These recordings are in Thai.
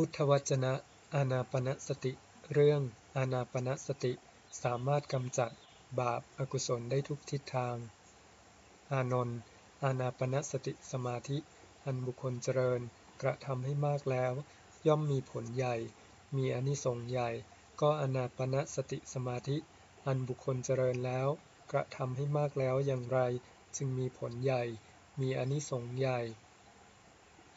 พุทธวจนะอานาปนสติ เรื่องอานาปนสติ สามารถกำจัดบาปอากุศลได้ทุกทิศทาง อานนท์อานาปนสติสมาธิ อันบุคคลเจริญกระทำให้มากแล้ว ย่อมมีผลใหญ่ มีอนิสงส์ใหญ่ ก็อานาปนสติสมาธิ อันบุคคลเจริญแล้ว กระทำให้มากแล้วอย่างไร จึงมีผลใหญ่ มีอนิสงส์ใหญ่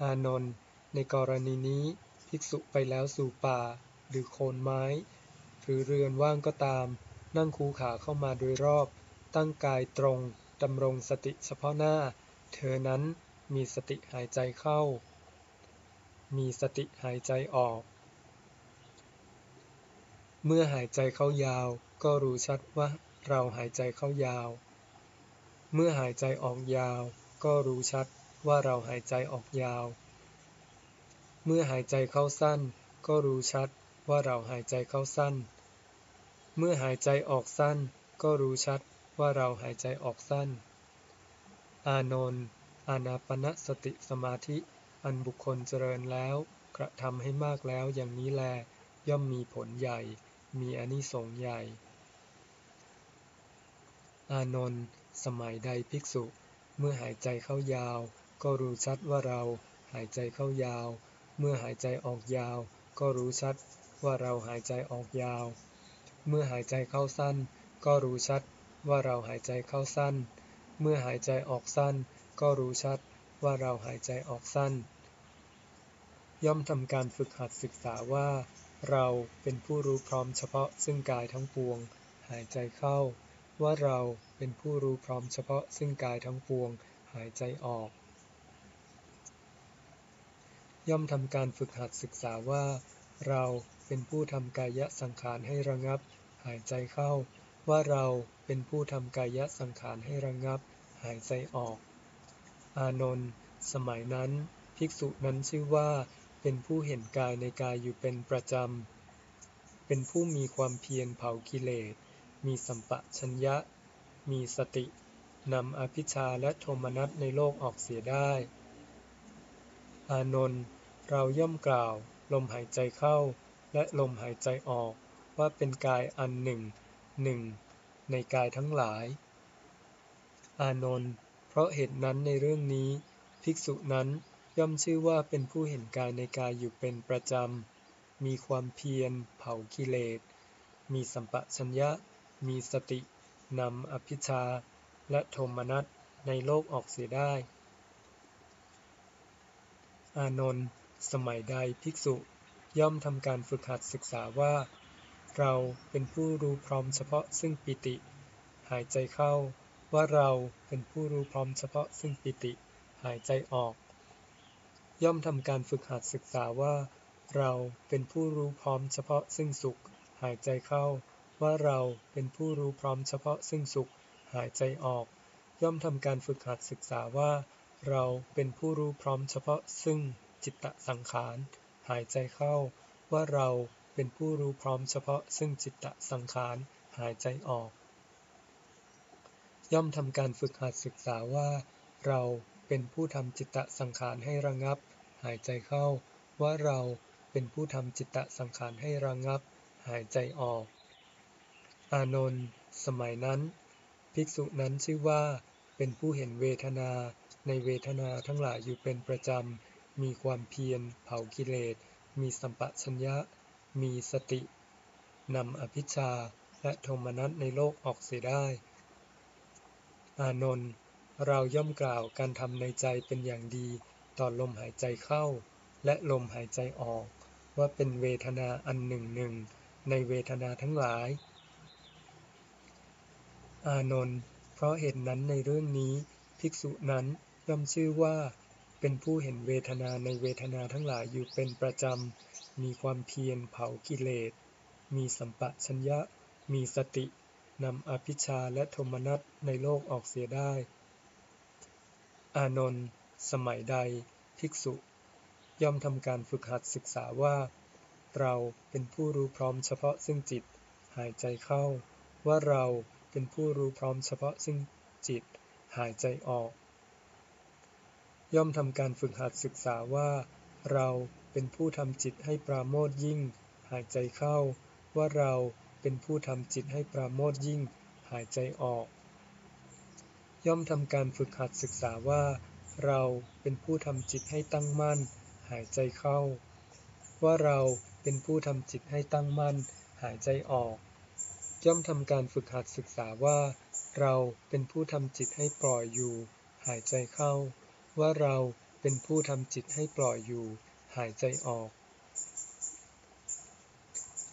อานนท์ในกรณีนี้ ภิกษุไปแล้วสู่ป่า หรือโคนไม้ หรือเรือนว่างก็ตาม นั่งคูขาเข้ามาโดยรอบ ตั้งกายตรงดำรงสติเฉพาะหน้า เธอนั้นมีสติหายใจเข้า มีสติหายใจออก เมื่อหายใจเข้ายาว ก็รู้ชัดว่าเราหายใจเข้ายาว เมื่อหายใจออกยาว ก็รู้ชัดว่าเราหายใจออกยาว เมื่อหายใจเข้าสั้น ก็รู้ชัดว่าเราหายใจเข้าสั้น เมื่อหายใจออกสั้น ก็รู้ชัดว่าเราหายใจออกสั้น อานนท์อานาปณสติสมาธิ อันบุคคลเจริญแล้ว กระทำให้มากแล้วอย่างนี้แล ย่อมมีผลใหญ่ มีอนิสงส์ใหญ่ อานนท์สมัยใดภิกษุ เมื่อหายใจเข้ายาว ก็รู้ชัดว่าเราหายใจเข้ายาว เมื่อหายใจออกยาว ก็รู้ชัดว่าเราหายใจออกยาว เมื่อหายใจเข้าสั้น ก็รู้ชัดว่าเราหายใจเข้าสั้น เมื่อหายใจออกสั้น ก็รู้ชัดว่าเราหายใจออกสั้น ย่อมทำการฝึกหัดศึกษาว่า เราเป็นผู้รู้พร้อมเฉพาะซึ่งกายทั้งปวง หายใจเข้า ว่าเราเป็นผู้รู้พร้อมเฉพาะซึ่งกายทั้งปวง หายใจออก ย่อมทำการฝึกหัดศึกษาว่า เราเป็นผู้ทำกายสังขารให้ระงับ หายใจเข้า ว่าเราเป็นผู้ทำกายสังขารให้ระงับ หายใจออก อานนท์สมัยนั้น ภิกษุนั้นชื่อว่า เป็นผู้เห็นกายในกายอยู่เป็นประจำ เป็นผู้มีความเพียรเผากิเลส มีสัมปะชัญญะ มีสตินำอภิชาและโทมนัสในโลกออกเสียได้ อานนท์เราย่อมกล่าว ลมหายใจเข้า และลมหายใจออก ว่าเป็นกายอันหนึ่งหนึ่งในกายทั้งหลาย อานนท์เพราะเหตุนั้นในเรื่องนี้ ภิกษุนั้นย่อมชื่อว่าเป็นผู้เห็นกายในกายอยู่เป็นประจำ มีความเพียร เผากิเลส มีสัมปชัญญะ มีสติ นำอภิชา และโทมนัสในโลกออกเสียได้ อานนท์สมัยใดภิกษุย่อมทำการฝึกหัดศึกษาว่า เราเป็นผู้รู้พร้อมเฉพาะซึ่งปิติ หายใจเข้า ว่าเราเป็นผู้รู้พร้อมเฉพาะซึ่งปิติ หายใจออก ย่อมทำการฝึกหัดศึกษาว่า เราเป็นผู้รู้พร้อมเฉพาะซึ่งสุข หายใจเข้า ว่าเราเป็นผู้รู้พร้อมเฉพาะซึ่งสุข หายใจออก ย่อมทำการฝึกหัดศึกษาว่า เราเป็นผู้รู้พร้อมเฉพาะซึ่งจิตตสังขาร หายใจเข้า ว่าเราเป็นผู้รู้พร้อมเฉพาะซึ่งจิตตสังขาร หายใจออก ย่อมทำการฝึกหัดศึกษาว่า เราเป็นผู้ทำจิตตสังขารให้ระงับ หายใจเข้า ว่าเราเป็นผู้ทำจิตตสังขารให้ระงับ หายใจออก อานนท์สมัยนั้น ภิกษุนั้นชื่อว่าเป็นผู้เห็นเวทนา ในเวทนาทั้งหลายอยู่เป็นประจำ มีความเพียร เผากิเลส มีสัมปชัญญะ มีสติ นำอภิชาและโทมนัสในโลกออกเสียได้ อานนท์ เราย่อมกล่าวการทำในใจเป็นอย่างดี ต่อลมหายใจเข้า และลมหายใจออก ว่าเป็นเวทนาอันหนึ่งหนึ่ง ในเวทนาทั้งหลาย อานนท์ เพราะเหตุนั้นในเรื่องนี้ ภิกษุนั้น ย่อมชื่อว่าเป็นผู้เห็นเวทนาในเวทนาทั้งหลายอยู่เป็นประจำ มีความเพียรเผากิเลส มีสัมปะชัญญะ มีสติ นำอภิชาและโทมนัสในโลกออกเสียได้ อานนท์สมัยใด ภิกษุ ย่อมทำการฝึกหัดศึกษาว่า เราเป็นผู้รู้พร้อมเฉพาะซึ่งจิต หายใจเข้า ว่าเราเป็นผู้รู้พร้อมเฉพาะซึ่งจิต หายใจออก ย่อมทำการฝึกหัดศึกษาว่า เราเป็นผู้ทำจิตให้ปราโมทยิ่ง หายใจเข้า ว่าเราเป็นผู้ทำจิตให้ปราโมทยิ่ง หายใจออก ย่อมทำการฝึกหัดศึกษาว่า เราเป็นผู้ทำจิตให้ตั้งมั่น หายใจเข้า ว่าเราเป็นผู้ทำจิตให้ตั้งมั่น หายใจออก ย่อมทำการฝึกหัดศึกษาว่า เราเป็นผู้ทำจิตให้ปล่อยอยู่ หายใจเข้า ว่าเราเป็นผู้ทำจิตให้ปล่อยอยู่ หายใจออก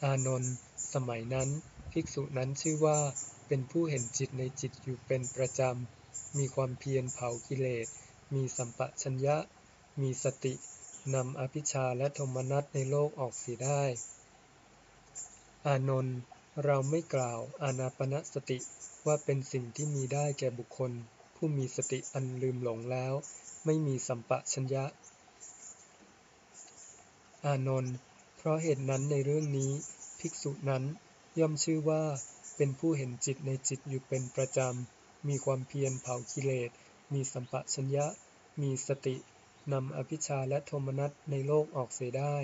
อานนท์สมัยนั้น ภิกษุนั้นชื่อว่าเป็นผู้เห็นจิตในจิตอยู่เป็นประจำ มีความเพียรเผากิเลส มีสัมปชัญญะ มีสติ นำอภิชาและโทมนัสในโลกออกเสียได้ อานนท์เราไม่กล่าวอานาปนสติว่าเป็นสิ่งที่มีได้แก่บุคคล ผู้มีสติอันลืมหลงแล้ว ไม่มีสัมปชัญญะ อานนท์ เพราะเหตุนั้นในเรื่องนี้ ภิกษุนั้นย่อมชื่อว่าเป็นผู้เห็นจิตในจิตอยู่เป็นประจำ มีความเพียรเผากิเลส มีสัมปชัญญะ มีสติ นำอภิชาและโทมนัสในโลกออกเสียได้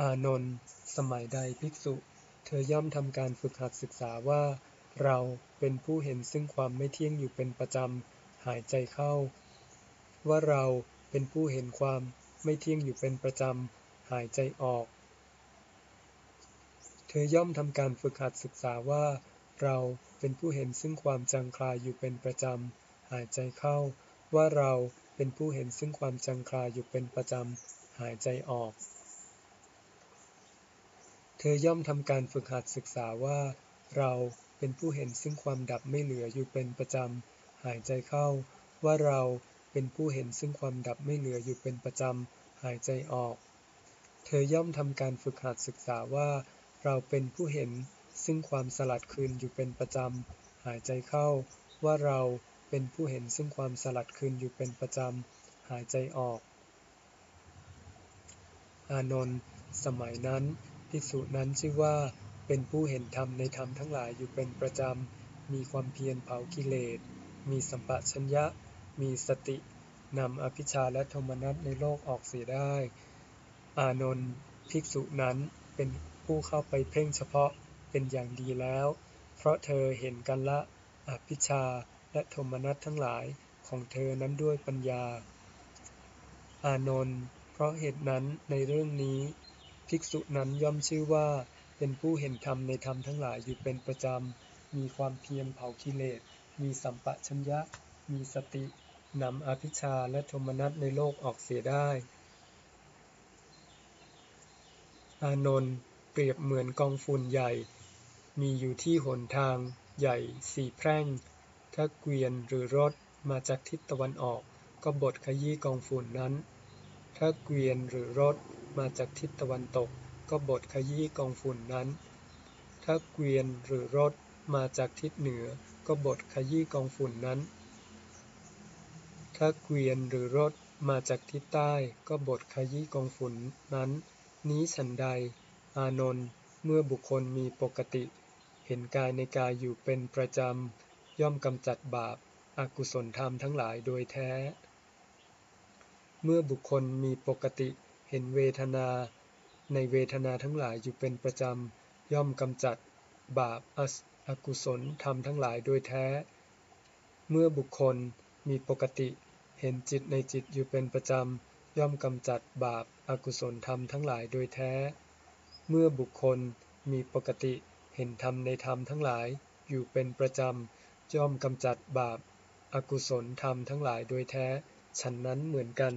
อานนท์ สมัยใดภิกษุ เธอย่อมทำการฝึกหัดศึกษาว่า เราเป็นผู้เห็นซึ่งความไม่เที่ยงอยู่เป็นประจำ หายใจเข้า ว่าเราเป็นผู้เห็นความไม่เที่ยงอยู่เป็นประจำ หายใจออก เธอย่อมทำการฝึกหัดศึกษาว่า เราเป็นผู้เห็นซึ่งความจางคลายอยู่เป็นประจำ หายใจเข้า ว่าเราเป็นผู้เห็นซึ่งความจางคลายอยู่เป็นประจำ หายใจออก เธอย่อมทำการฝึกหัดศึกษาว่า เราเป็นผู้เห็นซึ่งความดับไม่เหลืออยู่เป็นประจำ หายใจเข้า ว่าเรา เป็นผู้เห็นซึ่งความดับไม่เหลืออยู่เป็นประจำ หายใจออก เธอย่อมทำการฝึกหัดศึกษาว่า เราเป็นผู้เห็นซึ่งความสลัดคืนอยู่เป็นประจำ หายใจเข้า ว่าเราเป็นผู้เห็นซึ่งความสลัดคืนอยู่เป็นประจำ หายใจออก อานนท์สมัยนั้นภิกษุนั้นชื่อว่าเป็นผู้เห็นธรรมในธรรมทั้งหลายอยู่เป็นประจำ มีความเพียรเผากิเลส มีสัมปชัญญะ มีสตินำอภิชาและโทมนัสในโลกออกเสียได้ อานนท์ภิกษุนั้นเป็นผู้เข้าไปเพ่งเฉพาะเป็นอย่างดีแล้ว เพราะเธอเห็นกันละอภิชาและโทมนัสทั้งหลายของเธอนั้นด้วยปัญญา อานนท์เพราะเหตุนั้นในเรื่องนี้ ภิกษุนั้นย่อมชื่อว่าเป็นผู้เห็นธรรมในธรรมทั้งหลายอยู่เป็นประจำ มีความเพียรเผากิเลส มีสัมปะชัญญะ มีสติ นำอภิชาและโทมนัสในโลกออกเสียได้ อานนท์เปรียบเหมือนกองฝุ่นใหญ่ มีอยู่ที่หนทางใหญ่สี่แพร่ง ถ้าเกวียนหรือรถมาจากทิศตะวันออก ก็บดขยี้กองฝุ่นนั้น ถ้าเกวียนหรือรถมาจากทิศตะวันตก ก็บดขยี้กองฝุ่นนั้น ถ้าเกวียนหรือรถมาจากทิศเหนือ ก็บดขยี้กองฝุ่นนั้น ถ้าเกวียนหรือรถมาจากทิศใต้ก็บดขยี้กองฝุ่นนั้น นี้ฉันใด อานนท์เมื่อบุคคลมีปกติ เห็นกายในกายอยู่เป็นประจำ ย่อมกำจัดบาปอกุศลธรรมทั้งหลายโดยแท้ เมื่อบุคคลมีปกติเห็นเวทนา ในเวทนาทั้งหลายอยู่เป็นประจำ ย่อมกำจัดบาปอกุศลธรรมทั้งหลายโดยแท้ เมื่อบุคคลมีปกติ เห็นจิตในจิตอยู่เป็นประจำ ย่อมกำจัดบาปอกุศลธรรมทั้งหลายโดยแท้ เมื่อบุคคลมีปกติเห็นธรรมในธรรมทั้งหลายอยู่เป็นประจำย่อมกำจัดบาปอกุศลธรรมทั้งหลายโดยแท้ ฉันนั้นเหมือนกัน